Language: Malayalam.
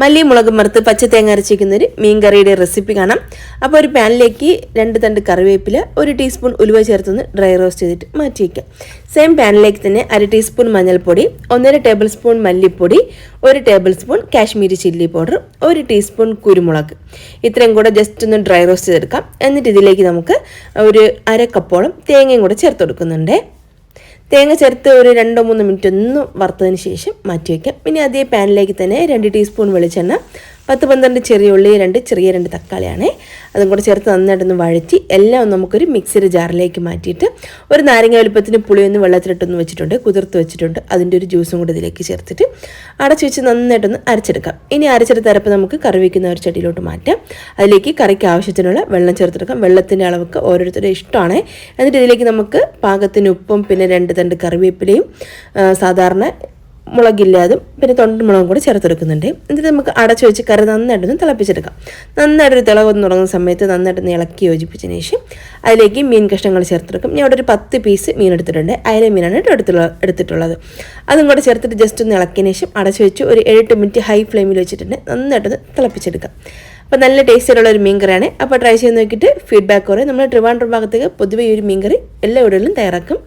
മല്ലി മുളകും വറുത്ത് പച്ച തേങ്ങ അരച്ചിരിക്കുന്ന ഒരു മീൻ കറിയുടെ റെസിപ്പി കാണാം. അപ്പോൾ ഒരു പാനിലേക്ക് രണ്ട് തണ്ട് കറിവേപ്പില ഒരു ടീസ്പൂൺ ഉലുവ ചേർത്തൊന്ന് ഡ്രൈ റോസ്റ്റ് ചെയ്തിട്ട് മാറ്റി വയ്ക്കാം. സെയിം പാനിലേക്ക് തന്നെ അര ടീസ്പൂൺ മഞ്ഞൾപ്പൊടി ഒന്നര ടേബിൾ സ്പൂൺ മല്ലിപ്പൊടി ഒരു table spoon Kashmiri chilli powder ഒരു ടീസ്പൂൺ കുരുമുളക്. ഇത്രയും കൂടെ ജസ്റ്റ് ഒന്ന് ഡ്രൈ റോസ്റ്റ് ചെയ്തെടുക്കാം. എന്നിട്ട് ഇതിലേക്ക് നമുക്ക് ഒരു അര കപ്പോളം തേങ്ങയും കൂടെ ചേർത്ത് കൊടുക്കുന്നുണ്ട്. തേങ്ങ ചേർത്ത് ഒരു രണ്ടോ മൂന്നോ മിനിറ്റ് ഒന്ന് വറുത്തതിന് ശേഷം മാറ്റി വയ്ക്കാം. പിന്നെ അതേ പാനിലേക്ക് തന്നെ രണ്ട് ടീസ്പൂൺ വെളിച്ചെണ്ണ പത്ത് പന്ത്രണ്ട് ചെറിയ ഉള്ളി രണ്ട് ചെറിയ രണ്ട് തക്കാളിയാണേ. അതും കൂടെ ചേർത്ത് നന്നായിട്ടൊന്ന് വഴറ്റി എല്ലാം നമുക്കൊരു മിക്സിയുടെ ജാറിലേക്ക് മാറ്റിയിട്ട് ഒരു നാരങ്ങ വലുപ്പത്തിന് പുളിയൊന്ന് വെള്ളത്തിലിട്ടൊന്ന് വെച്ചിട്ടുണ്ട് കുതിർത്ത് വെച്ചിട്ടുണ്ട്. അതിന്റെ ഒരു ജ്യൂസും കൂടെ ഇതിലേക്ക് ചേർത്തിട്ട് അടച്ചു വെച്ച് നന്നായിട്ടൊന്ന് അരച്ചെടുക്കാം. ഇനി അരച്ചെടുത്ത അരപ്പ് നമുക്ക് കറി വയ്ക്കുന്ന ഒരു ചെടിയിലോട്ട് മാറ്റാം. അതിലേക്ക് കറിക്ക് ആവശ്യത്തിനുള്ള വെള്ളം ചേർത്തെടുക്കാം. വെള്ളത്തിന്റെ അളവൊക്കെ ഓരോരുത്തരുടെ ഇഷ്ടമാണ്. എന്നിട്ട് ഇതിലേക്ക് നമുക്ക് പാകത്തിന് ഉപ്പും പിന്നെ രണ്ട് തണ്ട് കറിവേപ്പിലയും സാധാരണ മുളകില്ലാതും പിന്നെ തൊണ്ട് മുളകും കൂടി ചേർത്തെടുക്കുന്നുണ്ട്. എന്നിട്ട് നമുക്ക് അടച്ചു വെച്ച് കറി നന്നായിട്ടൊന്ന് തിളപ്പിച്ചെടുക്കാം. നന്നായിട്ടൊരു തിളവന്ന് തുടങ്ങുന്ന സമയത്ത് നന്നായിട്ടൊന്ന് ഇളക്കി യോജിപ്പിച്ചതിന് ശേഷം അതിലേക്ക് മീൻ കഷ്ണങ്ങൾ ചേർത്തെടുക്കും. ഞാൻ അവിടെ ഒരു പത്ത് പീസ് മീൻ എടുത്തിട്ടുണ്ട്. അയല മീനാണ് എടുത്തുള്ള എടുത്തിട്ടുള്ളത്. അതും കൂടെ ചേർത്തിട്ട് ജസ്റ്റ് ഒന്ന് ഇളക്കിയതിന് ശേഷം അടച്ചു വെച്ച് ഒരു എട്ട് മിനിറ്റ് ഹൈ ഫ്ലെയിമിൽ വെച്ചിട്ടുണ്ട്. നന്നായിട്ടൊന്ന് തിളപ്പിച്ചെടുക്കാം. അപ്പോൾ നല്ല ടേസ്റ്റിലുള്ള ഒരു മീൻ കറിയാണ്. അപ്പോൾ ട്രൈ ചെയ്ത് നോക്കിയിട്ട് ഫീഡ്ബാക്ക് പറയും നമ്മൾ ട്രിവാൻഡ്രം ഭാഗത്തേക്ക് പൊതുവെ ഈ ഒരു മീൻ കറി എല്ലാ വീടുകളിലും തയ്യാറാക്കും.